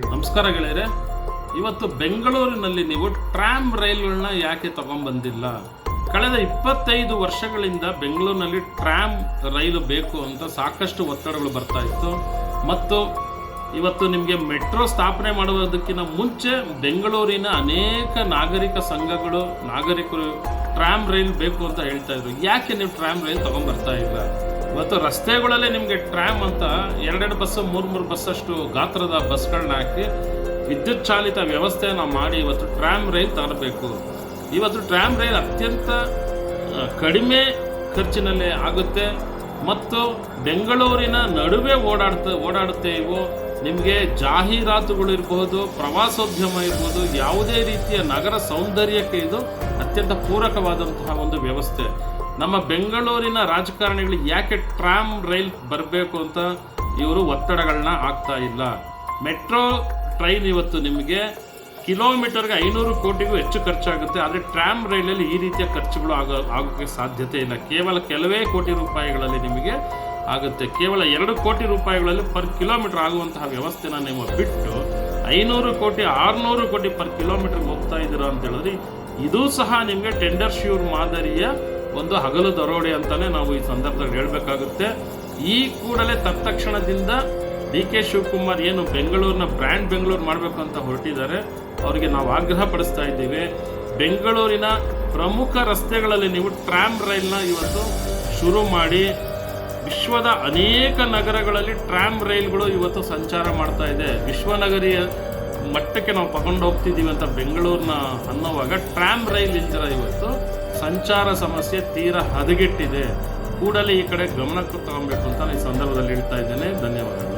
ನಮಸ್ಕಾರ ಗೆಳೆಯರೆ. ಇವತ್ತು ಬೆಂಗಳೂರಿನಲ್ಲಿ ನೀವು ಟ್ರಾಮ್ ರೈಲ್ಗಳನ್ನ ಯಾಕೆ ತಗೊಂಬಂದಿಲ್ಲ? ಕಳೆದ ಇಪ್ಪತ್ತೈದು ವರ್ಷಗಳಿಂದ ಬೆಂಗಳೂರಿನಲ್ಲಿ ಟ್ರಾಮ್ ರೈಲು ಬೇಕು ಅಂತ ಸಾಕಷ್ಟು ಒತ್ತಡಗಳು ಬರ್ತಾ ಇತ್ತು. ಮತ್ತು ಇವತ್ತು ನಿಮಗೆ ಮೆಟ್ರೋ ಸ್ಥಾಪನೆ ಮಾಡುವುದಕ್ಕಿಂತ ಮುಂಚೆ ಬೆಂಗಳೂರಿನ ಅನೇಕ ನಾಗರಿಕ ಸಂಘಗಳು, ನಾಗರಿಕರು ಟ್ರಾಮ್ ರೈಲ್ ಬೇಕು ಅಂತ ಹೇಳ್ತಾ ಇದ್ರು. ಯಾಕೆ ನೀವು ಟ್ರಾಮ್ ರೈಲ್ ತಗೊಂಡ್ಬರ್ತಾ ಇಲ್ಲ? ಇವತ್ತು ರಸ್ತೆಗಳಲ್ಲೇ ನಿಮಗೆ ಟ್ರ್ಯಾಮ್ ಅಂತ ಎರಡೆರಡು ಬಸ್ಸು, ಮೂರು ಮೂರು ಬಸ್ಸಷ್ಟು ಗಾತ್ರದ ಬಸ್ಗಳನ್ನ ಹಾಕಿ ವಿದ್ಯುತ್ ಚಾಲಿತ ವ್ಯವಸ್ಥೆಯನ್ನು ಮಾಡಿ ಇವತ್ತು ಟ್ರ್ಯಾಮ್ ರೈಲ್ ತರಬೇಕು. ಇವತ್ತು ಟ್ರ್ಯಾಮ್ ರೈಲ್ ಅತ್ಯಂತ ಕಡಿಮೆ ಖರ್ಚಿನಲ್ಲೇ ಆಗುತ್ತೆ. ಮತ್ತು ಬೆಂಗಳೂರಿನ ನಡುವೆ ಓಡಾಡ್ತ, ಓಡಾಡುತ್ತೆ ಇವು. ನಿಮಗೆ ಜಾಹೀರಾತುಗಳು ಇರಬಹುದು ಪ್ರವಾಸೋದ್ಯಮ ಇರ್ಬೋದು, ಯಾವುದೇ ರೀತಿಯ ನಗರ ಸೌಂದರ್ಯಕ್ಕೆ ಇದು ಅತ್ಯಂತ ಪೂರಕವಾದಂತಹ ಒಂದು ವ್ಯವಸ್ಥೆ. ನಮ್ಮ ಬೆಂಗಳೂರಿನ ರಾಜಕಾರಣಿಗಳು ಯಾಕೆ ಟ್ರಾಮ್ ರೈಲ್ ಬರಬೇಕು ಅಂತ ಇವರು ಒತ್ತಡಗಳನ್ನ ಆಗ್ತಾ ಇಲ್ಲ? ಮೆಟ್ರೋ ಟ್ರೈನ್ ಇವತ್ತು ನಿಮಗೆ ಕಿಲೋಮೀಟರ್ಗೆ ಐನೂರು ಕೋಟಿಗೂ ಹೆಚ್ಚು ಖರ್ಚಾಗುತ್ತೆ. ಆದರೆ ಟ್ರಾಮ್ ರೈಲಲ್ಲಿ ಈ ರೀತಿಯ ಖರ್ಚುಗಳು ಆಗ ಆಗೋಕ್ಕೆ ಸಾಧ್ಯತೆ ಇಲ್ಲ. ಕೇವಲ ಕೆಲವೇ ಕೋಟಿ ರೂಪಾಯಿಗಳಲ್ಲಿ ನಿಮಗೆ ಆಗುತ್ತೆ. ಕೇವಲ ಎರಡು ಕೋಟಿ ರೂಪಾಯಿಗಳಲ್ಲಿ ಪರ್ ಕಿಲೋಮೀಟರ್ ಆಗುವಂತಹ ವ್ಯವಸ್ಥೆನ ನೀವು ಬಿಟ್ಟು ಐನೂರು ಕೋಟಿ, ಆರುನೂರು ಕೋಟಿ ಪರ್ ಕಿಲೋಮೀಟರ್ ಹೋಗ್ತಾ ಇದ್ದೀರಾ ಅಂತ ಹೇಳಿದ್ರೆ ಇದೂ ಸಹ ನಿಮಗೆ ಟೆಂಡರ್ ಶ್ಯೂರ್ ಮಾದರಿಯ ಒಂದು ಹಗಲು ದರೋಡೆ ಅಂತಾನೆ ನಾವು ಈ ಸಂದರ್ಭದಲ್ಲಿ ಹೇಳಬೇಕಾಗುತ್ತೆ. ಈ ಕೂಡಲೇ ತತ್ಕ್ಷಣದಿಂದ ಡಿ ಕೆ ಶಿವಕುಮಾರ್ ಏನು ಬೆಂಗಳೂರಿನ ಬ್ರ್ಯಾಂಡ್ ಬೆಂಗಳೂರು ಮಾಡಬೇಕು ಅಂತ ಹೊರಟಿದ್ದಾರೆ. ಅವರಿಗೆ ನಾವು ಆಗ್ರಹ ಪಡಿಸ್ತಾ ಇದ್ದೀವಿ. ಬೆಂಗಳೂರಿನ ಪ್ರಮುಖ ರಸ್ತೆಗಳಲ್ಲಿ ನೀವು ಟ್ರಾಮ್ ರೈಲ್ನ ಇವತ್ತು ಶುರು ಮಾಡಿ, ವಿಶ್ವದ ಅನೇಕ ನಗರಗಳಲ್ಲಿ ಟ್ರಾಮ್ ರೈಲ್ಗಳು ಇವತ್ತು ಸಂಚಾರ ಮಾಡ್ತಾ ಇದೆ. ವಿಶ್ವನಗರಿಯ ಮಟ್ಟಕ್ಕೆ ನಾವು ತಗೊಂಡು ಹೋಗ್ತಿದ್ದೀವಿ ಅಂತ ಬೆಂಗಳೂರಿನ ಅನ್ನೋವಾಗ ಟ್ರಾಮ್ ರೈಲ್ ಇಲ್ದಿರ ಇವತ್ತು ಸಂಚಾರ ಸಮಸ್ಯೆ ತೀರ ಹದಗೆಟ್ಟಿದೆ. ಕೂಡಲೇ ಈ ಕಡೆ ಗಮನಕ್ಕೆ ತಗೊಬೇಕು ಅಂತ ಈ ಸಂದರ್ಭದಲ್ಲಿ ಹೇಳ್ತಾ ಇದ್ದೇನೆ. ಧನ್ಯವಾದಗಳು.